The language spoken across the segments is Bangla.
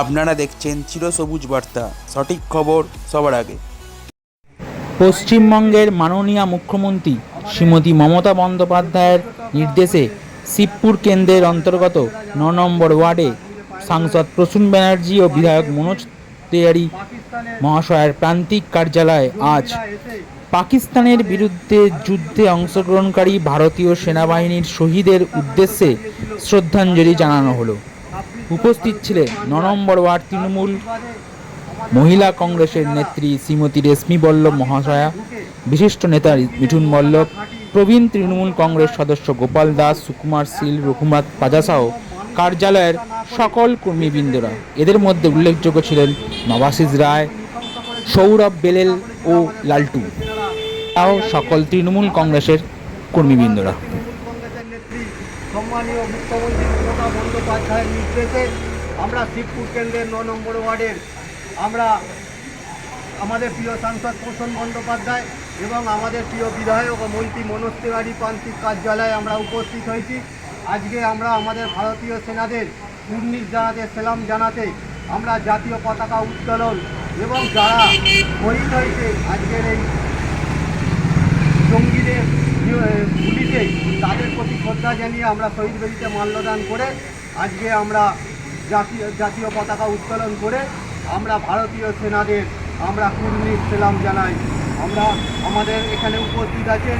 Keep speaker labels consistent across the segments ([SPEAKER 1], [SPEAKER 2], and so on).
[SPEAKER 1] আপনারা দেখছেন চিরসবুজ বার্তা। সঠিক খবর সবার আগে।
[SPEAKER 2] পশ্চিমবঙ্গের মাননীয় মুখ্যমন্ত্রী শ্রীমতী মমতা বন্দ্যোপাধ্যায়ের নির্দেশে শিবপুর কেন্দ্রের অন্তর্গত ন নম্বর ওয়ার্ডে সাংসদ প্রসূন ব্যানার্জি ও বিধায়ক মনোজ তেয়ারি মহাশয়ের প্রান্তিক কার্যালয়ে আজ পাকিস্তানের বিরুদ্ধে যুদ্ধে অংশগ্রহণকারী ভারতীয় সেনাবাহিনীর শহীদের উদ্দেশ্যে শ্রদ্ধাঞ্জলি জানানো হলো। উপস্থিত ছিলেন ন নম্বর ওয়ার্ড তৃণমূল মহিলা কংগ্রেসের নেত্রী শ্রীমতী রেশমি বল্লভ মহাশয়া, বিশিষ্ট নেতা মিঠুন বল্লভ, প্রবীণ তৃণমূল কংগ্রেস সদস্য গোপাল দাস, সুকুমার শীল, রঘুনাথ পাজাসহ কার্যালয়ের সকল কর্মীবৃন্দরা। এদের মধ্যে উল্লেখযোগ্য ছিলেন নবাশিস রায়, সৌরভ বেলেল ও লালটু। তাও সকল তৃণমূল কংগ্রেসের কর্মীবৃন্দরা।
[SPEAKER 3] সম্মানীয় মুখ্যমন্ত্রী মমতা বন্দ্যোপাধ্যায়ের নির্দেশে আমরা শিবপুর কেন্দ্রের ন নম্বর ওয়ার্ডের আমরা আমাদের প্রিয় সাংসদ পোষণ বন্দ্যোপাধ্যায় এবং আমাদের প্রিয় বিধায়ক ও মন্ত্রী মনোজ তিওয়ারি প্রান্তিক কার্যালয়ে আমরা উপস্থিত হয়েছি। আজকে আমরা আমাদের ভারতীয় সেনাদের কুর্নিশ জানাতে সেলাম জানাতে আমরা জাতীয় পতাকা উত্তোলন এবং যারা শহীদ হয়েছে, আজকের এই জঙ্গিদের শ্রদ্ধা জানিয়ে আমরা শহীদ বেদিতে মাল্যদান করে আজকে আমরা জাতীয় জাতীয় পতাকা উত্তোলন করে আমরা ভারতীয় সেনাদের আমরা কুর্নিশ সেলাম জানাই। আমরা আমাদের এখানে উপস্থিত আছেন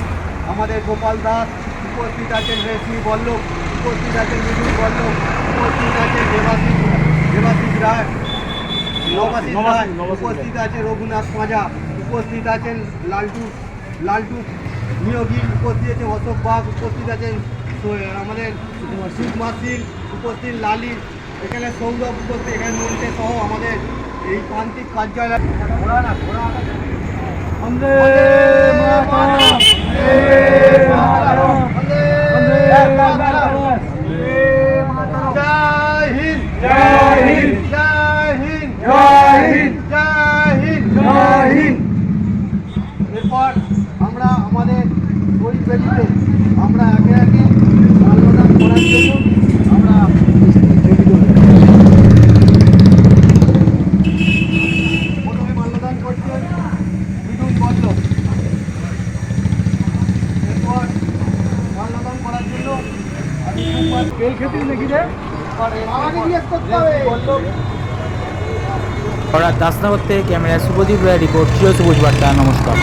[SPEAKER 3] আমাদের গোপাল দাস উপস্থিত আছেন রেশমি বল্লভ উপস্থিত আছেন মিঠুন বল্লভ উপস্থিত আছেন দেবাশিস দেবাশিস রায় নবাশিস রায় উপস্থিত আছে রঘুনাথ পাঁজা উপস্থিত আছেন লালটু লালটু নিয়োগী উপস্থিত আছেন অশোক বাগ উপস্থিত আছেন আমাদের সুকুমার সিং উপস্থিত লালি এখানে সৌরভ উপস্থিত এখানে মন্ত্রী সহ আমাদের এই প্রান্তিক কার্যালয়। ঘোরা না ঘোরা বন্দে মাতরম। বন্দে জয় হিন্দ জয় হিন্দ জয় হিন্দ। জয় হিন্দ। জয় হিন্দ। জয় হিন্দ। এরপর বেদিতে আমরা একে একে মাল্যদান করার জন্য আমরা প্রথমে মাল্যদান করছেন মিঠুন বল্লভ এরপর মাল্যদান করার জন্য আমি খেতে
[SPEAKER 2] দাসনগর থেকে ক্যামেরা শুভদীপ রায় রিপোর্ট চির সবুজ বার্তা নমস্কার।